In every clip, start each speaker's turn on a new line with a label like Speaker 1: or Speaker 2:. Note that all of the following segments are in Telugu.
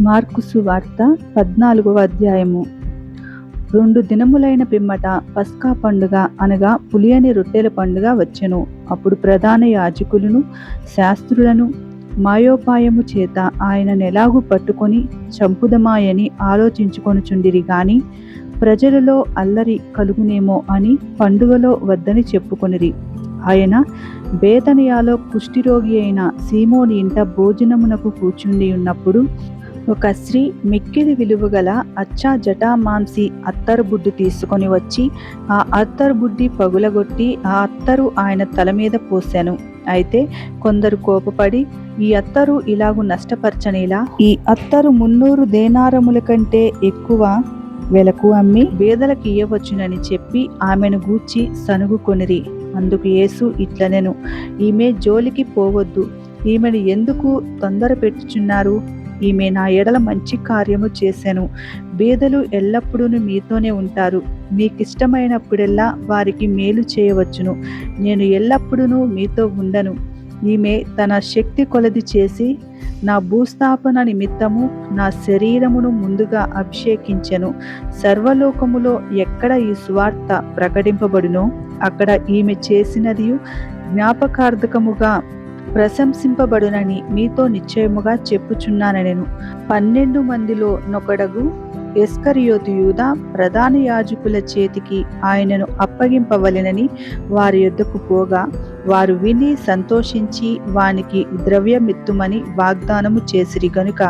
Speaker 1: మార్కుసు వార్త పద్నాలుగవ అధ్యాయము. రెండు దినములైన పిమ్మట పస్కా పండుగ అనగా పులియని రొట్టెల పండుగ వచ్చెను. అప్పుడు ప్రధాన యాజకులను శాస్త్రులను మాయోపాయము చేత ఆయనను ఎలాగూ పట్టుకొని చంపుదమాయని ఆలోచించుకొనుచుండిరి గాని ప్రజలలో అల్లరి కలుగునేమో అని పండుగలో వద్దని చెప్పుకొనిరి. ఆయన బేతనియాలో కుష్టిరోగి అయిన సీమోని ఇంట భోజనమునకు కూర్చుండి ఉన్నప్పుడు ఒక స్త్రీ మిక్కిలి విలువగల అచ్చా జటామాంసి అత్తరు బుడ్డి తీసుకొని వచ్చి ఆ అత్తరు బుడ్డి పగులగొట్టి ఆ అత్తరు ఆయన తల మీద పోశాను. అయితే కొందరు కోపపడి ఈ అత్తరు ఇలాగు నష్టపరచనేలా ఈ అత్తరు మున్నూరు దేనారముల కంటే ఎక్కువ వెలకు అమ్మి వేదలకు ఇయ్యవచ్చునని చెప్పి ఆమెను గూర్చి సనుగుకొనిరి అందుకు యేసు ఇట్లనెను ఈమె జోలికి పోవద్దు. ఈమెను ఎందుకు తొందర పెట్టుచున్నారు ఈమె నా ఎడల మంచి కార్యము చేశాను బీదలు ఎల్లప్పుడూ మీతోనే ఉంటారు. మీకిష్టమైనప్పుడెల్లా వారికి మేలు చేయవచ్చును. నేను ఎల్లప్పుడూ మీతో ఉండను. ఈమె తన శక్తి కొలది చేసి నా భూస్థాపన నిమిత్తము నా శరీరమును ముందుగా అభిషేకించెను. సర్వలోకములో ఎక్కడ ఈ స్వార్థ ప్రకటింపబడునో అక్కడ ఈమె చేసినది జ్ఞాపకార్థకముగా ప్రశంసింపబడునని మీతో నిశ్చయముగా చెప్పుచున్నానెను పన్నెండు మందిలో నొకడగు ఎస్కరియోతు యూద ప్రధాన యాజకుల చేతికి ఆయనను అప్పగింపవలెనని వారి యొద్దకు పోగా వారు విని సంతోషించి వానికి ద్రవ్యమిత్తుమని వాగ్దానము చేసిరి గనుక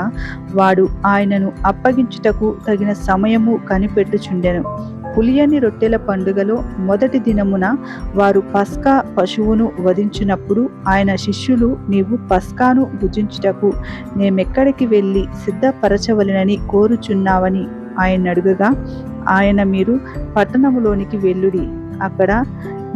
Speaker 1: వాడు ఆయనను అప్పగించుటకు తగిన సమయము కనిపెట్టుచుండెను. పులియని రొట్టెల పండుగలో మొదటి దినమున వారు పస్కా పశువును వధించినప్పుడు ఆయన శిష్యులు నీవు పస్కాను భుజించుటకు మేమెక్కడికి వెళ్ళి సిద్ధపరచవలెనని కోరుచున్నావని ఆయన అడుగగా ఆయన మీరు పట్టణములోనికి వెళ్ళుడి. అక్కడ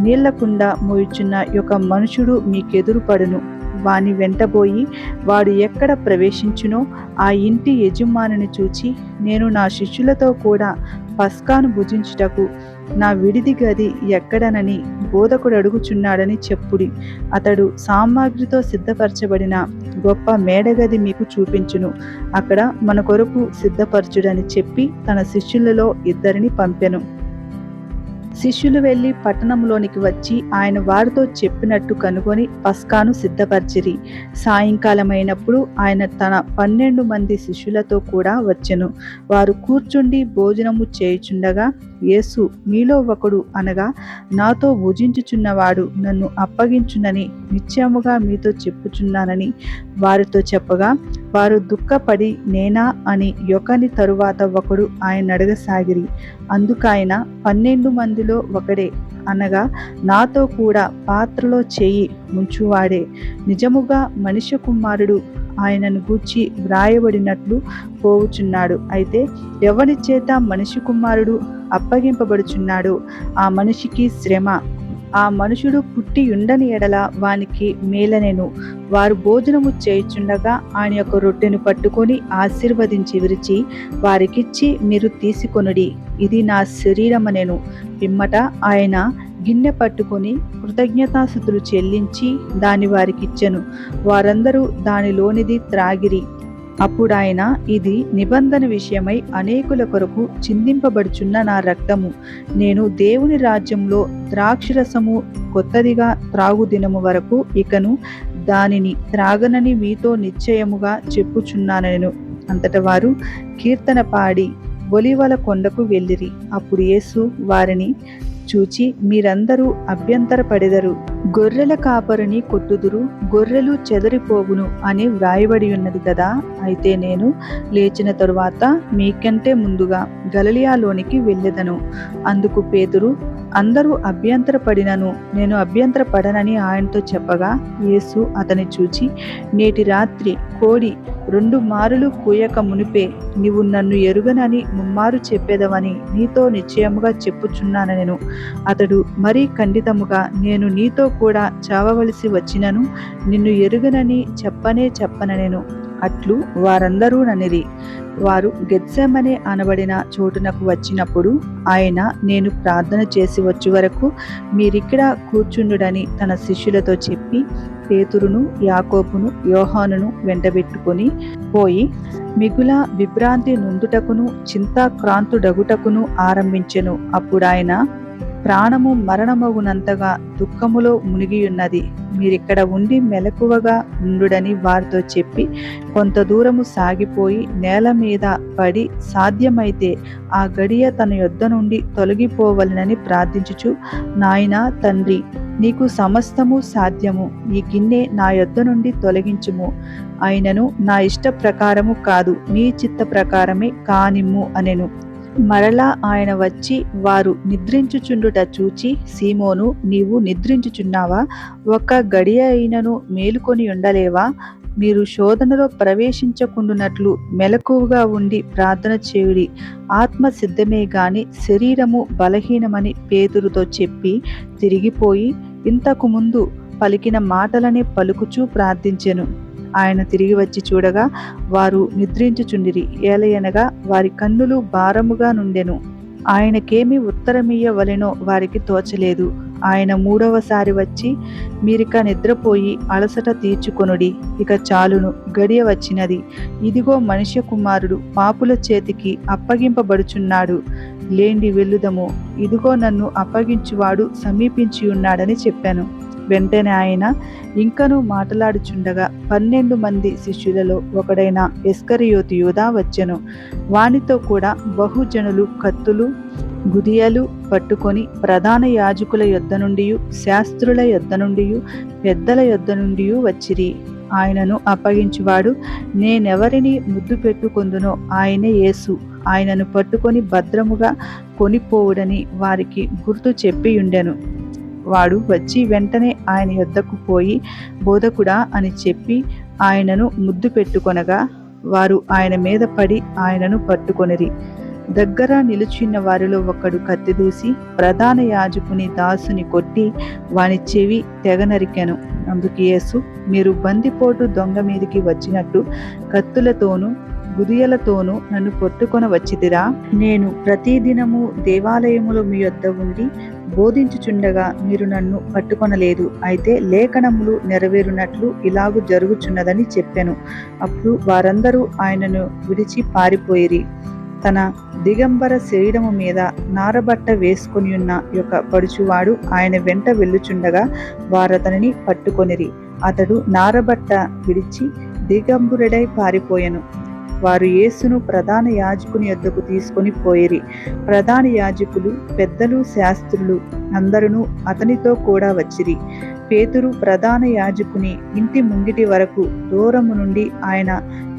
Speaker 1: నీళ్ళకుండా మోయుచున్న ఒక మనుషుడు మీకెదురుపడును. వాని వెంటబోయి వాడు ఎక్కడ ప్రవేశించునో ఆ ఇంటి యజమానిని చూచి నేను నా శిష్యులతో కూడా పస్కాను భుజించుటకు నా విడిది గది ఎక్కడనని బోధకుడు అడుగుచున్నాడని చెప్పుడి. అతడు సామాగ్రితో సిద్ధపరచబడిన గొప్ప మేడగది మీకు చూపించును. అక్కడ మన కొరకు సిద్ధపరచుడని చెప్పి తన శిష్యులలో ఇద్దరిని పంపెను. శిష్యులు వెళ్ళి పట్టణంలోనికి వచ్చి ఆయన వారితో చెప్పినట్టు కనుగొని పస్కాను సిద్ధపరిచిరి. సాయంకాలమైనప్పుడు ఆయన తన పన్నెండు మంది శిష్యులతో కూడా వచ్చెను. వారు కూర్చుండి భోజనము చేయుచుండగా యేసు మీలో ఒకడు అనగా నాతో భుజించుచున్నవాడు నన్ను అప్పగించునని నిశ్చయముగా మీతో చెప్పుచున్నానని వారితో చెప్పగా వారు దుఃఖపడి నేనా అని యొకని తరువాత ఒకడు ఆయన అడగసాగిరి అందుకాయన పన్నెండు మందిలో ఒకడే అనగా నాతో కూడా పాత్రలో చేయి ముంచువాడే. నిజముగా మనిషి కుమారుడు ఆయనను గూర్చి వ్రాయబడినట్లు పోవుచున్నాడు. అయితే ఎవరి చేత మనిషి కుమారుడు అప్పగింపబడుచున్నాడు ఆ మనిషికి శ్రమ. ఆ మనుషుడు పుట్టి ఉండని ఎడల వానికి మేలనెను. వారు భోజనము చేయుచుండగా ఆయన యొక్క రొట్టెను పట్టుకొని ఆశీర్వదించి విరిచి వారికిచ్చి మీరు తీసుకొనుడి. ఇది నా శరీరమనెను. పిమ్మట ఆయన గిన్నె పట్టుకొని కృతజ్ఞతాస్థుతులు చెల్లించి దాని వారికిచ్చెను. వారందరూ దానిలోనిది త్రాగిరి. అప్పుడాయన ఇది నిబంధన విషయమై అనేకుల కొరకు చిందింపబడుచున్న నా రక్తము. నేను దేవుని రాజ్యంలో ద్రాక్షరసము కొత్తదిగా త్రాగు దినము వరకు ఇకను దానిని త్రాగనని మీతో నిశ్చయముగా చెప్పుచున్నానను. అంతట వారు కీర్తన పాడి బొలివల కొండకు వెళ్ళిరి. అప్పుడు యేసు వారిని చూచి మీరందరూ అభ్యంతరపడెదరు. గొర్రెల కాపరిని కొట్టుదురు గొర్రెలు చెదరిపోగును అని వ్రాయబడి ఉన్నది కదా? అయితే నేను లేచిన తరువాత మీకంటే ముందుగా గలలియాలోనికి వెళ్ళెదను. అందుకు పేతురు అందరూ అభ్యంతరపడినను నేను అభ్యంతరపడనని ఆయనతో చెప్పగా యేసు అతని చూచి నేటి రాత్రి కోడి రెండు మారులు కూయక మునిపే నీవు నన్ను ఎరుగనని ముమ్మారు చెప్పేదవని నీతో నిశ్చయముగా చెప్పుచున్నాను నేను. అతడు మరీ ఖండితముగా నేను నీతో కూడా చావవలసి వచ్చినను నిన్ను ఎరుగనని చెప్పనే చెప్పననెను అట్లు వారందరూ ననిరి. వారు గెత్సెమనే అనబడిన చోటునకు వచ్చినప్పుడు ఆయన నేను ప్రార్థన చేసి వచ్చే వరకు మీరిక్కడ కూర్చుండుడని తన శిష్యులతో చెప్పి పేతురును యాకోపును యోహానును వెంటబెట్టుకొని పోయి మిగుల విభ్రాంతి నుందుటకును చింతాక్రాంతుడగుటకును ఆరంభించెను. అప్పుడాయన ప్రాణము మరణమగునంతగా దుఃఖములో మునిగియున్నది. మీరిక్కడ ఉండి మెలకువగా ఉండుడని వారితో చెప్పి కొంత దూరము సాగిపోయి నేల మీద పడి సాధ్యమైతే ఆ గడియ తన యొద్ద నుండి తొలగిపోవలనని ప్రార్థించుచు నాయనా తండ్రి నీకు సమస్తము సాధ్యము. ఈ గిన్నె నా యొద్ద నుండి తొలగించుము. ఆయనను నా ఇష్ట ప్రకారము కాదు నీ చిత్త ప్రకారమే కానిమ్ము అనెను. మరలా ఆయన వచ్చి వారు నిద్రించుచుండుట చూచి సీమోను నీవు నిద్రించుచున్నావా? ఒక గడియ అయినను మేలుకొని ఉండలేవా? మీరు శోధనలో ప్రవేశించకుండునట్లు మెలకువగా ఉండి ప్రార్థన చేయుడి. ఆత్మ సిద్ధమే గాని శరీరము బలహీనమని పేదురుతో చెప్పి తిరిగిపోయి ఇంతకు ముందు పలికిన మాటలనే పలుకుచూ ప్రార్థించెను. ఆయన తిరిగి వచ్చి చూడగా వారు నిద్రించుచుండిరి. ఏలయనగా వారి కన్నులు భారముగా నుండెను. ఆయనకేమి ఉత్తరమియ్యవలెనో వారికి తోచలేదు. ఆయన మూడవసారి వచ్చి మీరిక నిద్రపోయి అలసట తీర్చుకొనుడి. ఇక చాలును గడియ వచ్చినది. ఇదిగో మనుష్య కుమారుడు పాపుల చేతికి అప్పగింపబడుచున్నాడు. లేండి వెళ్ళుదము. ఇదిగో నన్ను అప్పగించువాడు సమీపించి ఉన్నాడని చెప్పాను. వెంటనే ఆయన ఇంకను మాట్లాడుచుండగా పన్నెండు మంది శిష్యులలో ఒకడైన ఎస్కరియోతి యూదా వచ్చెను. వానితో కూడా బహుజనులు కత్తులు గుదియలు పట్టుకొని ప్రధాన యాజకుల యొద్ద నుండి శాస్త్రుల యొద్ద నుండి పెద్దల యొద్ద నుండి వచ్చిరి. ఆయనను అప్పగించువాడు. నేనెవరిని ముద్దు పెట్టుకుందునో ఆయనే యేసు. ఆయనను పట్టుకొని భద్రముగా కొనిపోవుడని వారికి గుర్తు చెప్పి ఉండెను వాడు వచ్చి వెంటనే ఆయన యొద్దకు పోయి బోధకుడా అని చెప్పి ఆయనను ముద్దు పెట్టుకొనగా వారు ఆయన మీద పడి ఆయనను పట్టుకొనిరి. దగ్గర నిలుచున్న వారిలో ఒకడు కత్తిదూసి ప్రధాన యాజకుని దాసుని కొట్టి వాని చెవి తెగ నరికెను. అందుకు యేసు మీరు బందిపోటు దొంగ మీదికి వచ్చినట్టు కత్తులతోనూ గుదియలతోనూ నన్ను పట్టుకొన వచ్చిదిరా నేను ప్రతిదినము దేవాలయములో మీ యొద్ద ఉండి బోధించుచుండగా మీరు నన్ను పట్టుకొనలేదు. అయితే లేఖనములు నెరవేరునట్లు ఇలాగు జరుగుచున్నదని చెప్పాను. అప్పుడు వారందరూ ఆయనను విడిచి పారిపోయిరి. తన దిగంబర శరీరము మీద నారబట్ట వేసుకొని ఉన్న యొక్క పడుచువాడు ఆయన వెంట వెళ్ళుచుండగా వారతనిని పట్టుకొనిరి. అతడు నారబట్ట విడిచి దిగంబరుడై పారిపోయెను. వారు యేసును ప్రధాన యాజకుని యొద్దకు తీసుకొని పోయిరి. ప్రధాన యాజకులు పెద్దలు శాస్త్రులు అందరూ అతనితో కూడా వచ్చిరి. పేతురు ప్రధాన యాజకుని ఇంటి ముంగిటి వరకు దూరము నుండి ఆయన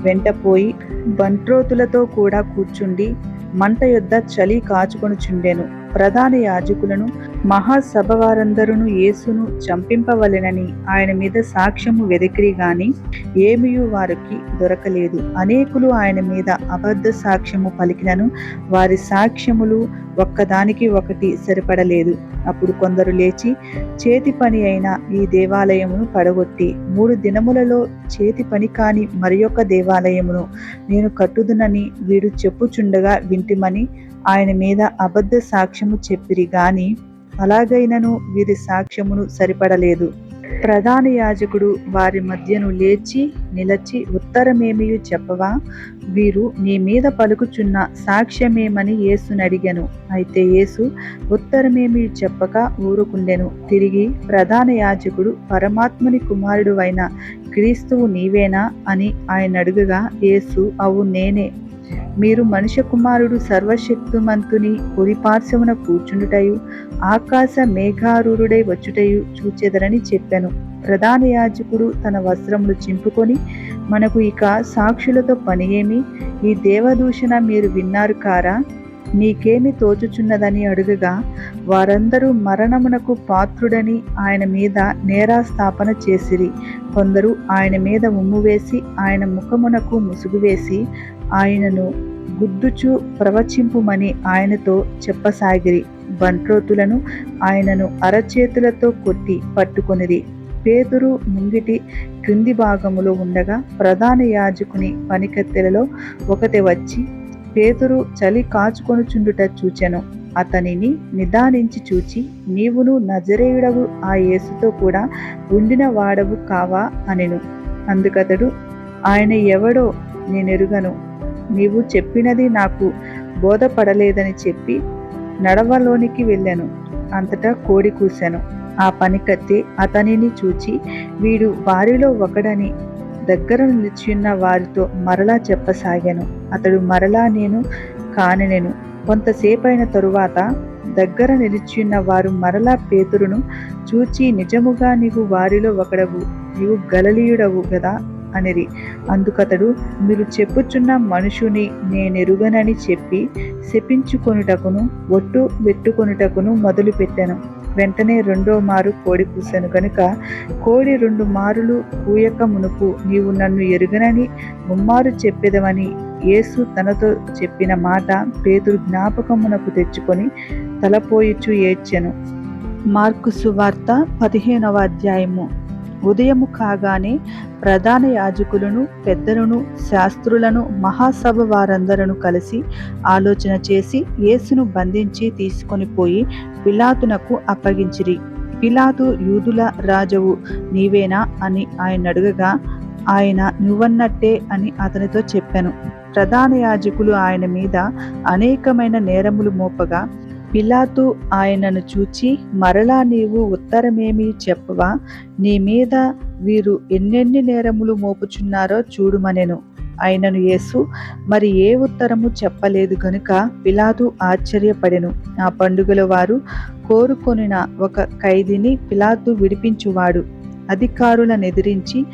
Speaker 1: వెంటపోయి బంట్రోతులతో కూడా కూర్చుండి మంట యొద్ద చలి కాచుకొనుచుండెను. ప్రధాన యాజకులను మహాసభ వారందరూ యేసును చంపింపవలెనని ఆయన మీద సాక్ష్యము వెదికిరి గాని ఏమియు వారికి దొరకలేదు. అనేకులు ఆయన మీద అబద్ధ సాక్ష్యము పలికినను వారి సాక్ష్యములు ఒక్కదానికి ఒకటి సరిపడలేదు. అప్పుడు కొందరు లేచి చేతి పని అయిన ఈ దేవాలయమును పడగొట్టి మూడు దినములలో చేతి పని కాని మరి దేవాలయమును నేను కట్టుదునని వీడు చెప్పుచుండగా వింటిమని ఆయన మీద అబద్ధ సాక్ష్యము చెప్పిరి గాని అలాగైనను వీరి సాక్ష్యమును సరిపడలేదు. ప్రధాన యాజకుడు వారి మధ్యను లేచి నిలచి ఉత్తరమేమియు చెప్పవా? వీరు నీ మీద పలుకుచున్న సాక్ష్యమేమని యేసునడిగెను. అయితే యేసు ఉత్తరమేమి చెప్పక ఊరుకుండెను. తిరిగి ప్రధాన యాజకుడు పరమాత్ముని కుమారుడు అయిన క్రీస్తువు నీవేనా అని ఆయన అడుగగా యేసు అవు నేనే మీరు మనుష్య కుమారుడు సర్వశక్తిమంతుని కుడిపార్శ్వమున కూర్చుండుటయు ఆకాశ మేఘారూరుడై వచ్చుటయు చూచెదరని చెప్పాను. ప్రధాన యాజకుడు తన వస్త్రములు చింపుకొని మనకు ఇక సాక్షులతో పని ఏమి ఈ దేవదూషణ మీరు విన్నారు కారా? నీకేమి తోచుచున్నదని అడుగగా వారందరూ మరణమునకు పాత్రుడని ఆయన మీద నేరాస్థాపన చేసిరి. కొందరు ఆయన మీద ఉమ్ము వేసి ఆయన ముఖమునకు ముసుగు వేసి ఆయనను గుద్దుచు ప్రవచింపుమని ఆయనతో చెప్పసాగిరి. బంట్రోతులను ఆయనను అరచేతులతో కొట్టి పట్టుకొనిది పేతురు ముంగిటి క్రింది భాగములో ఉండగా ప్రధాన యాజకుని పనికత్తెలలో ఒకటి వచ్చి పేతురు చలి కాచుకొనుచుండుట చూచెను. అతనిని నిదానించి చూచి నీవును నజరేయుడవు ఆ యేసుతో కూడా ఉండిన వాడవు కావా అనెను. అందుకతడు ఆయన ఎవడో నేనెరుగను. నీవు చెప్పినది నాకు బోధపడలేదని చెప్పి నడవలోనికి వెళ్ళాను. అంతటా కోడి కూశాను. ఆ పనికత్తి అతనిని చూచి వీడు వారిలో ఒకడని దగ్గర నిలిచిన్న వారితో మరలా చెప్పసాగాను. అతడు మరలా నేను కానెను కొంతసేపైన తరువాత దగ్గర నిలిచిన్న వారు మరలా పేతురును చూచి నిజముగా నీవు వారిలో ఒకడవు. నీవు గలలీయుడవు కదా అనిరి. అందుకతడు మీరు చెప్పుచున్న మనుషుని నేనెరుగనని చెప్పి శపించుకొనుటకును ఒట్టు పెట్టుకొనుటకును మొదలుపెట్టాను. వెంటనే రెండో మారు కోడి కూశాను కనుక కోడి రెండు మారులు కూయక మునుపు నీవు నన్ను ఎరుగనని ముమ్మారు చెప్పేదవని యేసు తనతో చెప్పిన మాట పేతురు జ్ఞాపకమునకు తెచ్చుకొని తలపోయిచు ఏడ్చెను. మార్కు సువార్త పదిహేనవ అధ్యాయము. ఉదయము కాగానే ప్రధాన యాజకులను పెద్దలను శాస్త్రులను మహాసభ వారందరను కలిసి ఆలోచన చేసి యేసును బంధించి తీసుకొని పోయి పిలాతునకు అప్పగించిరి. పిలాతు యూదుల రాజవు నీవేనా? అని ఆయన అడగగా ఆయన నువ్వన్నట్టే అని అతనితో చెప్పాను. ప్రధాన యాజకులు ఆయన మీద అనేకమైన నేరములు మోపగా పిలాతు ఆయనను చూచి మరలా నీవు ఉత్తరమేమి చెప్పవా? నీ మీద వీరు ఎన్నెన్ని నేరములు మోపుచున్నారో చూడుమనెను. ఆయనను యేసు మరి ఏ ఉత్తరము చెప్పలేదు గనుక పిలాతు ఆశ్చర్యపడెను. ఆ పండుగల వారు కోరుకొనిన ఒక ఖైదీని పిలాతు విడిపించువాడు. అధికారులను ఎదిరించి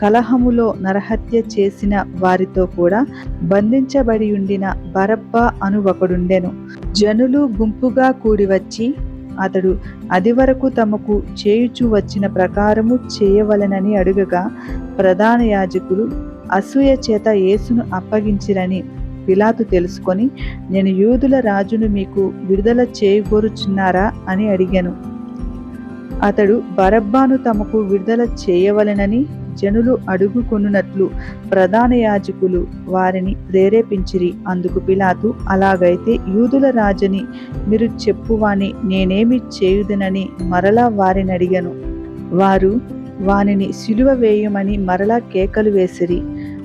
Speaker 1: కలహములో నరహత్య చేసిన వారితో కూడా బంధించబడి ఉండిన బరబ్బ అను ఒకడుండెను. జనులు గుంపుగా కూడి వచ్చి అతడు అది వరకు తమకు చేయుచు వచ్చిన ప్రకారము చేయవలెనని అడుగగా ప్రధాన యాజకులు అసూయ చేత యేసును అప్పగించిరని పిలాతు తెలుసుకొని నేను యూదుల రాజును మీకు విడుదల చేయగోరుచున్నారా అని అడిగాను. అతడు బరబ్బాను తమకు విడుదల చేయవలెనని జనులు అడుగుకొనున్నట్లు ప్రధాన యాజకులు వారిని ప్రేరేపించిరి. అందుకు పిలాతు అలాగైతే యూదుల రాజని మీరు చెప్పువాని నేనేమి చేయుదనని మరలా వారిని అడిగాను. వారు వానిని సిలువ వేయమని మరలా కేకలు వేసిరి.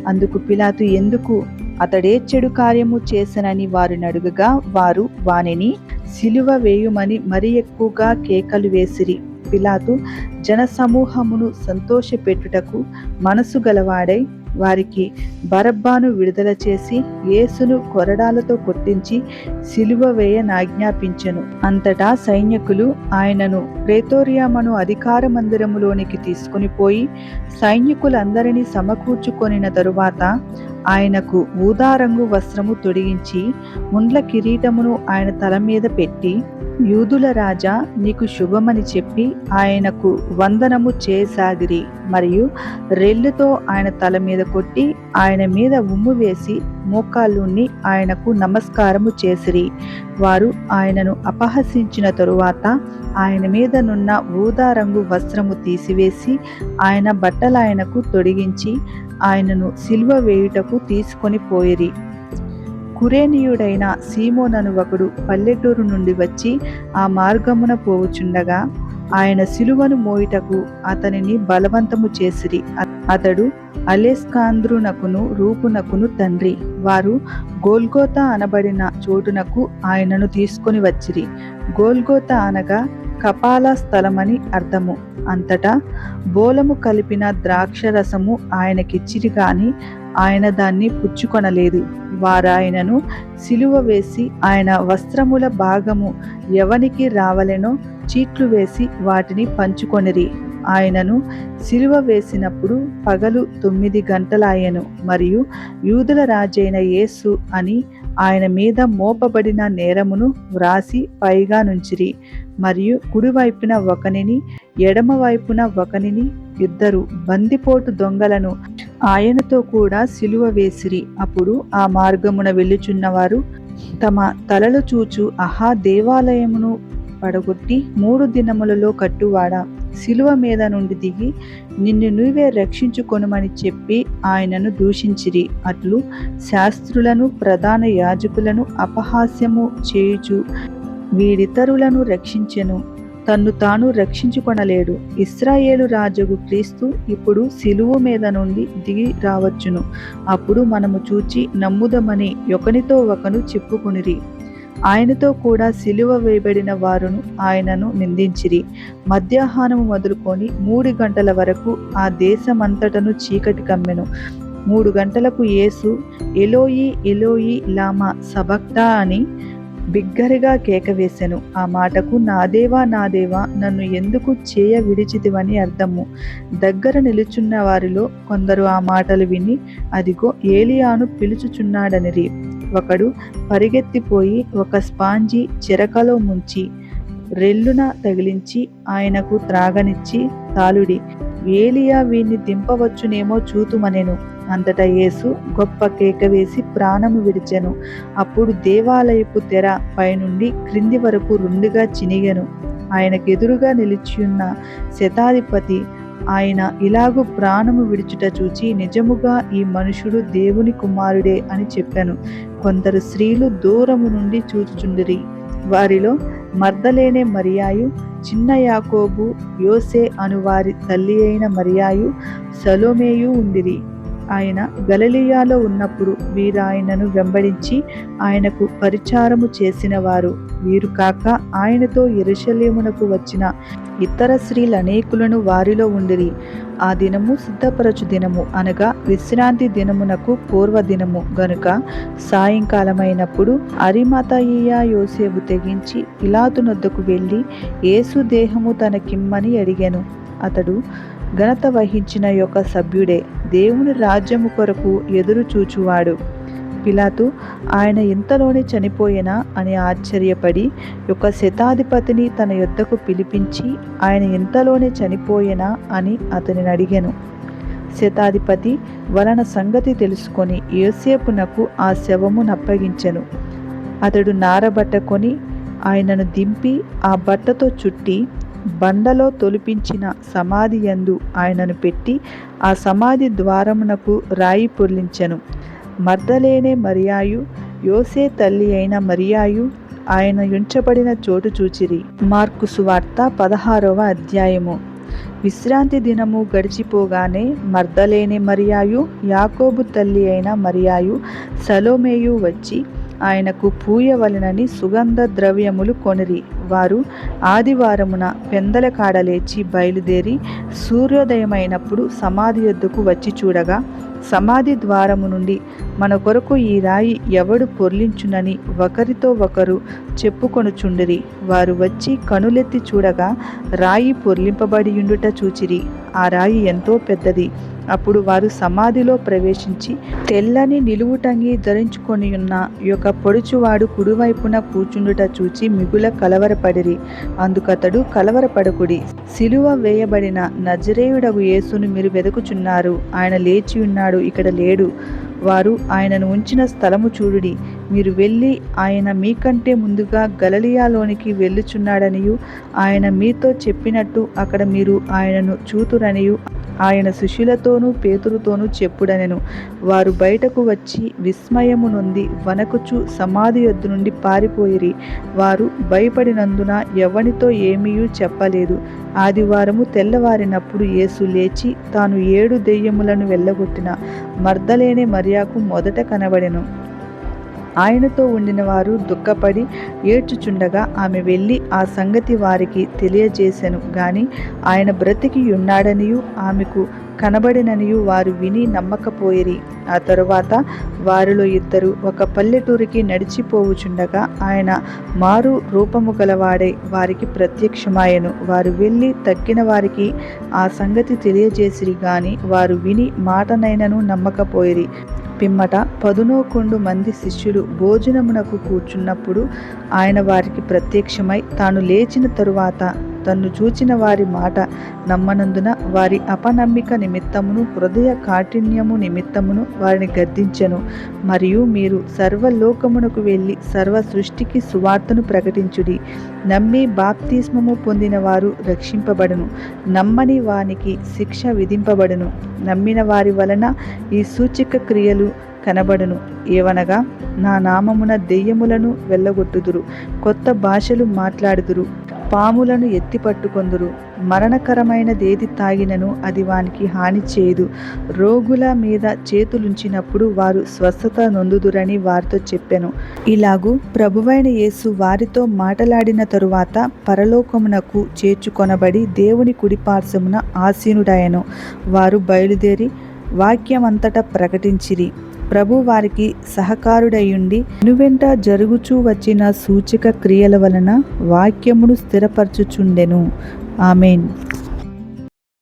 Speaker 1: అందుకు పిలాతు ఎందుకు అతడే చెడు కార్యము చేసనని వారిని అడుగగా వారు వానిని సిలువ వేయుమని మరి ఎక్కువగా కేకలు వేసిరి. పిలాతు జనసమూహమును సంతోషపెట్టుటకు మనసు గలవాడై వారికి బరబ్బాను విడుదల చేసి యేసును కొరడాలతో కొట్టించి సిలువ వేయనాజ్ఞాపించెను. అంతటా సైనికులు ఆయనను ప్రేతోరియామను అధికార మందిరములోనికి తీసుకుని పోయి సైనికులందరినీ సమకూర్చుకొనిన తరువాత ఆయనకు ఊదారంగు వస్త్రము తొడిగించి ముండ్ల కిరీటమును ఆయన తల మీద పెట్టి యూదుల రాజా నీకు శుభమని చెప్పి ఆయనకు వందనము చేసాగిరి మరియు రెల్లుతో ఆయన తల మీద కొట్టి ఆయన మీద ఉమ్ము వేసి మోకాళ్ళుని ఆయనకు నమస్కారము చేసిరి. వారు ఆయనను అపహసించిన తరువాత ఆయన మీద నున్న ఊదా రంగు వస్త్రము తీసివేసి ఆయన బట్టలాయనకు తొడిగించి ఆయనను సిల్వ వేయుటకు తీసుకొని పోయిరి. కురేనీయుడైన సీమోనను ఒకడు పల్లెటూరు నుండి వచ్చి ఆ మార్గమున పోవుచుండగా ఆయన సిలువను మోయుటకు అతనిని బలవంతము చేసిరి. అతడు అలెస్కాంద్రునకును రూపునకును తండ్రి. వారు గోల్గోత అనబడిన చోటునకు ఆయనను తీసుకొని వచ్చిరి. గోల్గోత అనగా కపాల స్థలమని అర్థము. అంతటా బోలము కలిపిన ద్రాక్షరసము ఆయనకిచ్చిరి కాని ఆయన దాన్ని పుచ్చుకొనలేదు. వారాయనను సిలువ వేసి ఆయన వస్త్రముల భాగము ఎవనికి రావలెనో చీట్లు వేసి వాటిని పంచుకొనిరి. ఆయనను సిలువ వేసినప్పుడు పగలు తొమ్మిది గంటలాయను మరియు యూదుల రాజైన యేసు అని ఆయన మీద మోపబడిన నేరమును వ్రాసి పైగా నుంచిరి. మరియు కుడివైపున ఒకనిని ఎడమ వైపున ఒకనిని ఇద్దరు బందిపోటు దొంగలను ఆయనతో కూడా సిలువ వేసిరి. అప్పుడు ఆ మార్గమున వెళ్ళుచున్నవారు తమ తలలు చూచు ఆహా దేవాలయమును పడగొట్టి మూడు దినములలో కట్టువాడా? శిలువ మీద నుండి దిగి నిన్ను నువ్వే రక్షించుకొనుమని చెప్పి ఆయనను దూషించిరి. అట్లు శాస్త్రులను ప్రధాన యాజకులను అపహాస్యము చేయుచు వీడితరులను రక్షించెను. తన్ను తాను రక్షించుకొనలేడు. ఇస్రాయేలు రాజుకు క్రీస్తు ఇప్పుడు సిలువు మీద నుండి దిగి రావచ్చును. అప్పుడు మనము చూచి నమ్ముదమని ఒకనితో ఒకను చెప్పుకునిరి. ఆయనతో కూడా సిలువ వేయబడిన వారును ఆయనను నిందించిరి. మధ్యాహ్నము మొదలుకొని మూడు గంటల వరకు ఆ దేశమంతటను చీకటి కమ్మెను. మూడు గంటలకు యేసు ఎలోయి ఎలోయి లామా సబక్తా అని బిగ్గరగా కేక వేసెను. ఆ మాటకు నాదేవా నాదేవా నన్ను ఎందుకు చేయ విడిచితివని అర్థము. దగ్గర నిలుచున్న వారిలో కొందరు ఆ మాటలు విని అదిగో ఏలియాను పిలుచుచున్నాడనిరి. ఒకడు పరిగెత్తిపోయి ఒక స్పాంజి చిరకలో ముంచి రెల్లున తగిలించి ఆయనకు త్రాగనిచ్చి తాలుడి ఏలియా వీణ్ణి దింపవచ్చునేమో చూతుమనెను. అంతటా యేసు గొప్ప కేక వేసి ప్రాణము విడిచెను. అప్పుడు దేవాలయపు తెర పైనుండి క్రింది వరకు రెండుగా చినిగెను. ఆయనకెదురుగా నిలిచియున్న శతాధిపతి ఆయన ఇలాగు ప్రాణము విడుచుట చూచి నిజముగా ఈ మనుషుడు దేవుని కుమారుడే అని చెప్పాను. కొందరు స్త్రీలు దూరము నుండి చూచుచుండిరి. వారిలో మర్దలేనే మరియాయు చిన్న యాకోబు యోసే అను వారి తల్లి అయిన మరియాయు సలోమేయు ఉండిరి. ఆయన గలలియాలో ఉన్నప్పుడు వీరు ఆయనను వెంబడించి ఆయనకు పరిచారము చేసిన వారు. వీరు కాక ఆయనతో ఎరుషలేమునకు వచ్చిన ఇతర స్త్రీలు అనేకులను వారిలో ఉండిరి. ఆ దినము సిద్ధపరచు దినము అనగా విశ్రాంతి దినమునకు పూర్వ దినము. గనుక సాయంకాలమైనప్పుడు అరిమతయ్య యోసేపు తెగించి పిలాతునొద్దకు వెళ్ళి యేసు దేహము తనకిమ్మని అడిగాను. అతడు ఘనత వహించిన యొక్క సభ్యుడే. దేవుని రాజ్యము కొరకు ఎదురు చూచువాడు. పిలాతు ఆయన ఇంతలోనే చనిపోయినా? అని ఆశ్చర్యపడి ఒక శతాధిపతిని తన యొద్దకు పిలిపించి ఆయన ఇంతలోనే చనిపోయేనా? అని అతనిని అడిగాను. శతాధిపతి వలన సంగతి తెలుసుకొని యోసేపునకు ఆ శవము నప్పగించెను అతడు నారబట్ట కొని ఆయనను దింపి ఆ బట్టతో చుట్టి బండలో తొలిపించిన సమాధి యందు ఆయనను పెట్టి ఆ సమాధి ద్వారమునకు రాయి పొర్లించెను. మర్దలేనే మరియాయు యోసే తల్లి అయిన మరియాయు ఆయన ఉంచబడిన చోటు చూచిరి. మార్కు సువార్త పదహారవ అధ్యాయము. విశ్రాంతి దినము గడిచిపోగానే మర్దలేని మరియాయు యాకోబు తల్లి అయిన మరియాయు సలోమేయు వచ్చి ఆయనకు పూయవలనని సుగంధ ద్రవ్యములు కొనిరి. వారు ఆదివారమున పెందల కాడలేచి బయలుదేరి సూర్యోదయమైనప్పుడు సమాధి యొద్దకు వచ్చి చూడగా సమాధి ద్వారము నుండి మన కొరకు ఈ రాయి ఎవడు పొర్లించునని ఒకరితో ఒకరు చెప్పుకొనుచుండిరి. వారు వచ్చి కనులెత్తి చూడగా రాయి పొర్లింపబడియుండుట చూచిరి. ఆ రాయి ఎంతో పెద్దది. అప్పుడు వారు సమాధిలో ప్రవేశించి తెల్లని నిలువుటంగి ధరించుకొని ఉన్న యొక్క పొడుచువాడు కుడివైపున కూర్చుండుట చూచి మిగుల కలవరపడిరి. అందుకతడు కలవరపడకుడి. సిలువ వేయబడిన నజరేయుడగు యేసును మీరు వెతుకుచున్నారు ఆయన లేచి ఉన్నాడు ఇక్కడ లేడు. వారు ఆయనను ఉంచిన స్థలము చూడుడి. మీరు వెళ్ళి ఆయన మీకంటే ముందుగా గలలియాలోనికి వెళ్ళుచున్నాడనియు ఆయన మీతో చెప్పినట్టు అక్కడ మీరు ఆయనను చూతురనియు ఆయన శిష్యులతోనూ పేతురుతోనూ చెప్పుడనెను. వారు బయటకు వచ్చి విస్మయము నొంది వనకుచు సమాధి యొద్దు నుండి పారిపోయిరి. వారు భయపడినందున ఎవనితో ఏమీయూ చెప్పలేదు. ఆదివారము తెల్లవారినప్పుడు యేసు లేచి తాను ఏడు దెయ్యములను వెళ్ళగొట్టిన. మర్దలేనే మరియాకు మొదట కనబడెను. ఆయనతో ఉండిన వారు దుఃఖపడి ఏడ్చుచుండగా ఆమె వెళ్ళి ఆ సంగతి వారికి తెలియజేశాను గాని ఆయన బ్రతికి ఉన్నాడనియు ఆమెకు కనబడిననియు వారు విని నమ్మకపోయిరి. ఆ తరువాత వారిలో ఇద్దరు ఒక పల్లెటూరికి నడిచిపోవుచుండగా ఆయన మారు రూపము గలవాడే వారికి ప్రత్యక్షమాయను. వారు వెళ్ళి తక్కిన వారికి ఆ సంగతి తెలియజేసిరి గాని వారు విని మాటనైనను నమ్మకపోయిరి. పిమ్మట పదునోకొండు మంది శిష్యులు భోజనమునకు కూర్చున్నప్పుడు ఆయన వారికి ప్రత్యక్షమై తాను లేచిన తరువాత తన్ను చూచిన వారి మాట నమ్మనందున వారి అపనమ్మిక నిమిత్తమును హృదయ కాఠిన్యము నిమిత్తమును వారిని గద్దించెను. మరియు మీరు సర్వలోకమునకు వెళ్ళి సర్వ సృష్టికి సువార్తను ప్రకటించుడి. నమ్మి బాప్తిస్మము పొందిన వారు రక్షింపబడును. నమ్మని వానికి శిక్ష విధింపబడును. నమ్మిన వారి వలన ఈ సూచిక క్రియలు కనబడును. ఏవనగా నా నామమున దెయ్యములను వెళ్ళగొట్టుదురు. కొత్త భాషలు మాట్లాడుదురు. పాములను ఎత్తిపట్టుకొందురు మరణకరమైన మరణకరమైనదేది తాగినను అది వానికి హాని చేయదు రోగుల మీద చేతులుంచినప్పుడు వారు స్వస్థత నొందుదురని వారితో చెప్పెను. ఇలాగూ ప్రభువైన యేసు వారితో మాటలాడిన తరువాత పరలోకమునకు చేర్చుకొనబడి దేవుని కుడిపార్శ్వమున ఆసీనుడాయను వారు బయలుదేరి వాక్యమంతటా ప్రకటించిరి. ప్రభు వారికి సహకారుడయుండి వెనువెంట జరుగుచూ వచ్చిన సూచక క్రియల వలన వాక్యమును స్థిరపరచుచుండెను. ఆమెన్.